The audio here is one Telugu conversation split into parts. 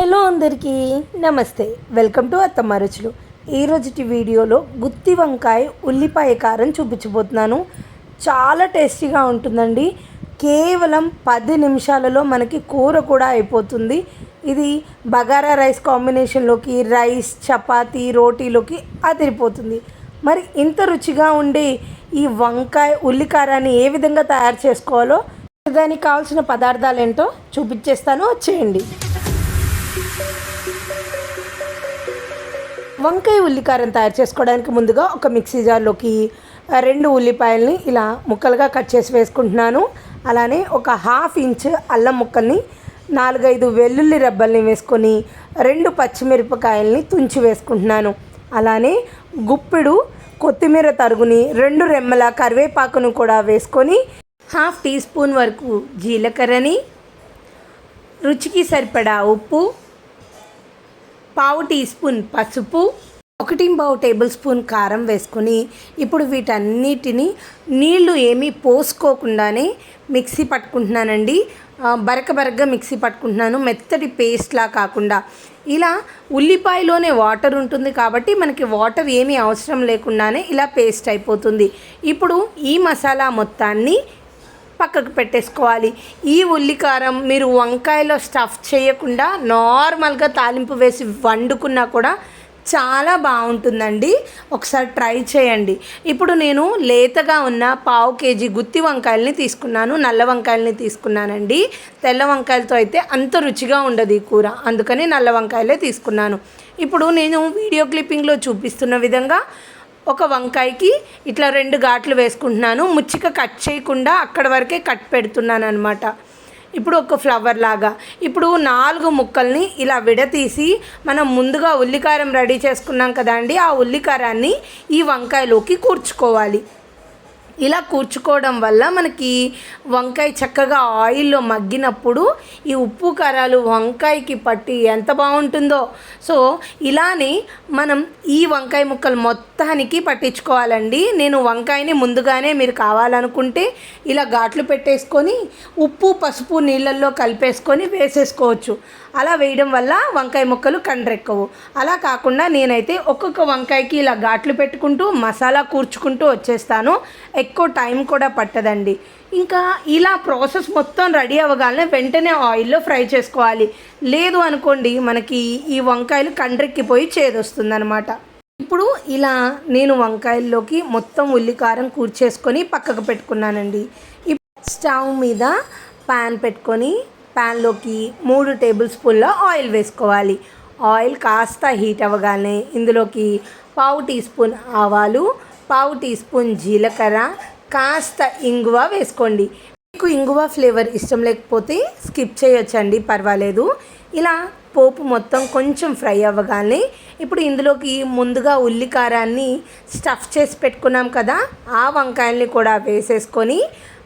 హలో అందరికీ నమస్తే. వెల్కమ్ టు అత్తమ్మ రుచులు. ఈరోజుటి వీడియోలో గుత్తి వంకాయ ఉల్లిపాయ కారం చూపించబోతున్నాను. చాలా టేస్టీగా ఉంటుందండి. కేవలం పది నిమిషాలలో మనకి కూర కూడా అయిపోతుంది. ఇది బగారా రైస్ కాంబినేషన్లోకి రైస్ చపాతీ రోటీలోకి అదిరిపోతుంది. మరి ఇంత రుచిగా ఉండే ఈ వంకాయ ఉల్లికారాన్ని ఏ విధంగా తయారు చేసుకోవాలో దానికి కావాల్సిన పదార్థాలు ఏంటో చూపించేస్తాను. వచ్చేయండి. వంకాయ ఉల్లికారం తయారు చేసుకోవడానికి ముందుగా ఒక మిక్సీ జార్లోకి రెండు ఉల్లిపాయల్ని ఇలా ముక్కలుగా కట్ చేసి వేసుకుంటున్నాను. అలానే ఒక హాఫ్ ఇంచ్ అల్లం ముక్కల్ని నాలుగైదు వెల్లుల్లి రెబ్బల్ని వేసుకొని రెండు పచ్చిమిరపకాయల్ని తుంచి వేసుకుంటున్నాను. అలానే గుప్పెడు కొత్తిమీర తరుగుని రెండు రెమ్మల కరివేపాకును కూడా వేసుకొని హాఫ్ టీ స్పూన్ వరకు జీలకర్రని రుచికి సరిపడా ఉప్పు పావు టీ స్పూన్ పసుపు ఒకటి పావు టేబుల్ స్పూన్ కారం వేసుకొని ఇప్పుడు వీటన్నిటిని నీళ్ళు ఏమీ పోసుకోకుండానే మిక్సీ పట్టుకుంటున్నానండి. బరక బరకగా మిక్సీ పట్టుకుంటున్నాను. మెత్తటి పేస్ట్లా కాకుండా. ఇలా ఉల్లిపాయలోనే వాటర్ ఉంటుంది కాబట్టి మనకి వాటర్ ఏమీ అవసరం లేకుండానే ఇలా పేస్ట్ అయిపోతుంది. ఇప్పుడు ఈ మసాలా మొత్తాన్ని పక్కకు పెట్టేసుకోవాలి. ఈ ఉల్లికారం మీరు వంకాయలో స్టఫ్ చేయకుండా నార్మల్గా తాలింపు వేసి వండుకున్నా కూడా చాలా బాగుంటుందండి. ఒకసారి ట్రై చేయండి. ఇప్పుడు నేను లేతగా ఉన్న పావు కేజీ గుత్తి వంకాయల్ని తీసుకున్నాను. నల్ల వంకాయల్ని తీసుకున్నానండి. తెల్ల వంకాయలతో అయితే అంత రుచిగా ఉండదు ఈ కూర. అందుకని నల్ల వంకాయలే తీసుకున్నాను. ఇప్పుడు నేను వీడియో క్లిప్పింగ్లో చూపిస్తున్న విధంగా ఒక వంకాయకి ఇట్లా రెండు ఘాట్లు వేసుకుంటున్నాను. ముచ్చిక కట్ చేయకుండా అక్కడ వరకే కట్ పెడుతున్నాను అనమాట ఇప్పుడు ఒక ఫ్లవర్ లాగా. ఇప్పుడు నాలుగు ముక్కల్ని ఇలా విడతీసి మనం ముందుగా ఉల్లికారం రెడీ చేసుకున్నాం కదండి ఆ ఉల్లికారాన్ని ఈ వంకాయలోకి కూర్చుకోవాలి. ఇలా కూర్చుకోవడం వల్ల మనకి వంకాయ చక్కగా ఆయిల్లో మగ్గినప్పుడు ఈ ఉప్పు కారాలు వంకాయకి పట్టి ఎంత బాగుంటుందో. సో ఇలానే మనం ఈ వంకాయ ముక్కలు మొత్తానికి పట్టించుకోవాలండి. నేను వంకాయని ముందుగానే మీరు కావాలనుకుంటే ఇలా ఘాట్లు పెట్టేసుకొని ఉప్పు పసుపు నీళ్ళల్లో కలిపేసుకొని వేసేసుకోవచ్చు. అలా వేయడం వల్ల వంకాయ ముక్కలు కండ్రెక్కవు. అలా కాకుండా నేనైతే ఒక్కొక్క వంకాయకి ఇలా ఘాట్లు పెట్టుకుంటూ మసాలా కూర్చుకుంటూ వచ్చేస్తాను. ఎక్కువ టైం కూడా పట్టదండి. ఇంకా ఇలా ప్రాసెస్ మొత్తం రెడీ అవ్వగానే వెంటనే ఆయిల్లో ఫ్రై చేసుకోవాలి. లేదు అనుకోండి మనకి ఈ వంకాయలు కండ్రెక్కిపోయి చేదొస్తుందనమాట ఇప్పుడు ఇలా నేను వంకాయల్లోకి మొత్తం ఉల్లికారం కూర్చేసుకొని పక్కకు పెట్టుకున్నానండి. స్టవ్ మీద ప్యాన్ పెట్టుకొని ప్యాన్లోకి మూడు టేబుల్ స్పూన్ల ఆయిల్ వేసుకోవాలి. ఆయిల్ కాస్త హీట్ అవ్వగానే ఇందులోకి పావు టీ స్పూన్ ఆవాలు పావు టీ స్పూన్ జీలకర్ర కాస్త ఇంగువ వేసుకోండి. మీకు ఇంగువ ఫ్లేవర్ ఇష్టం లేకపోతే స్కిప్ చేయొచ్చండి పర్వాలేదు. ఇలా పోపు మొత్తం కొంచెం ఫ్రై అవ్వగానే ఇప్పుడు ఇందులోకి ముందుగా ఉల్లికారాన్ని స్టఫ్ చేసి పెట్టుకున్నాం కదా ఆ వంకాయల్ని కూడా వేసేసుకొని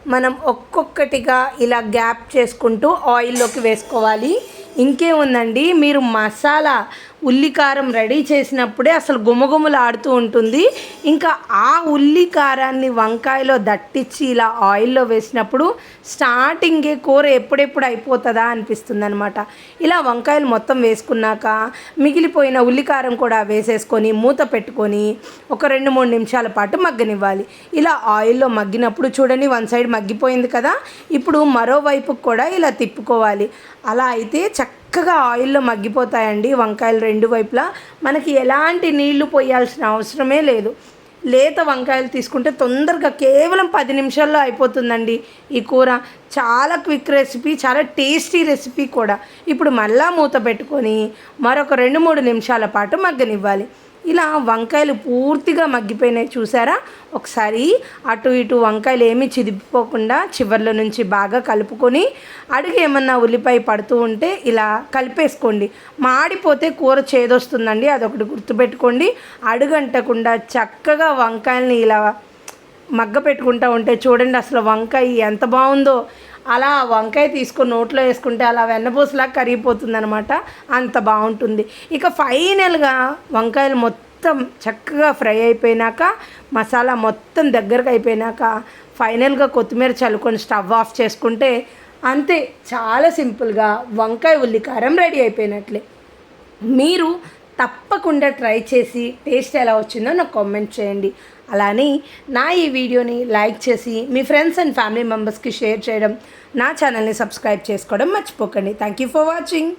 మనం ఒక్కొక్కటిగా ఇలా గ్యాప్ చేసుకుంటూ ఆయిల్లోకి వేసుకోవాలి. ఇంకేముందండి? మీరు మసాలా ఉల్లికారం రెడీ చేసినప్పుడే అసలు గుమగుమలాడుతూ ఉంటుంది. ఇంకా ఆ ఉల్లికారాన్ని వంకాయలో దట్టించి ఇలా ఆయిల్లో వేసినప్పుడు స్టార్టింగే కూర ఎప్పుడెప్పుడు అయిపోతుందా అనిపిస్తుంది అనమాట ఇలా వంకాయలు మొత్తం వేసుకున్నాక మిగిలిపోయిన ఉల్లికారం కూడా వేసేసుకొని మూత పెట్టుకొని ఒక రెండు మూడు నిమిషాల పాటు మగ్గనివ్వాలి. ఇలా ఆయిల్లో మగ్గినప్పుడు చూడండి వన్ సైడ్ మగ్గిపోయింది కదా. ఇప్పుడు మరోవైపు కూడా ఇలా తిప్పుకోవాలి. అలా అయితే చక్క చక్కగా ఆయిల్లో మగ్గిపోతాయండి వంకాయలు రెండు వైపులా. మనకి ఎలాంటి నీళ్ళు పోయాల్సిన అవసరమే లేదు. లేత వంకాయలు తీసుకుంటే తొందరగా కేవలం పది నిమిషాల్లో అయిపోతుందండి ఈ కూర. చాలా క్విక్ రెసిపీ చాలా టేస్టీ రెసిపీ కూడా. ఇప్పుడు మళ్ళా మూత పెట్టుకొని మరొక రెండు మూడు నిమిషాల పాటు మగ్గనివ్వాలి. ఇలా వంకాయలు పూర్తిగా మగ్గిపోయినాయి చూసారా? ఒకసారి అటు ఇటు వంకాయలు ఏమీ చిదిపిపోకుండా చివర్ల నుంచి బాగా కలుపుకొని అడుగు ఏమన్నా ఉల్లిపాయ పడుతూ ఉంటే ఇలా కలిపేసుకోండి. మాడిపోతే కూర చేదొస్తుందండి అదొకటి గుర్తుపెట్టుకోండి. అడుగంటకుండా చక్కగా వంకాయల్ని ఇలా మగ్గ పెట్టుకుంటూ ఉంటే చూడండి అసలు వంకాయ ఎంత బాగుందో. అలా వంకాయ తీసుకొని నోట్లో వేసుకుంటే అలా వెన్నపూసలా కరిగిపోతుంది అనమాట అంత బాగుంటుంది. ఇక ఫైనల్గా వంకాయలు మొత్తం చక్కగా ఫ్రై అయిపోయినాక మసాలా మొత్తం దగ్గరకు అయిపోయినాక ఫైనల్గా కొత్తిమీర చల్లుకొని స్టవ్ ఆఫ్ చేసుకుంటే అంతే చాలా సింపుల్గా వంకాయ ఉల్లికారం రెడీ అయిపోయినట్లే. మీరు తప్పకుండా ట్రై చేసి టేస్ట్ ఎలా వచ్చిందో నాకు కామెంట్ చేయండి. అలానే నా ఈ వీడియోని లైక్ చేసి మీ ఫ్రెండ్స్ అండ్ ఫ్యామిలీ మెంబర్స్కి షేర్ చేయడం నా ఛానల్ని సబ్స్క్రైబ్ చేసుకోవడం మర్చిపోకండి. Thank you for watching.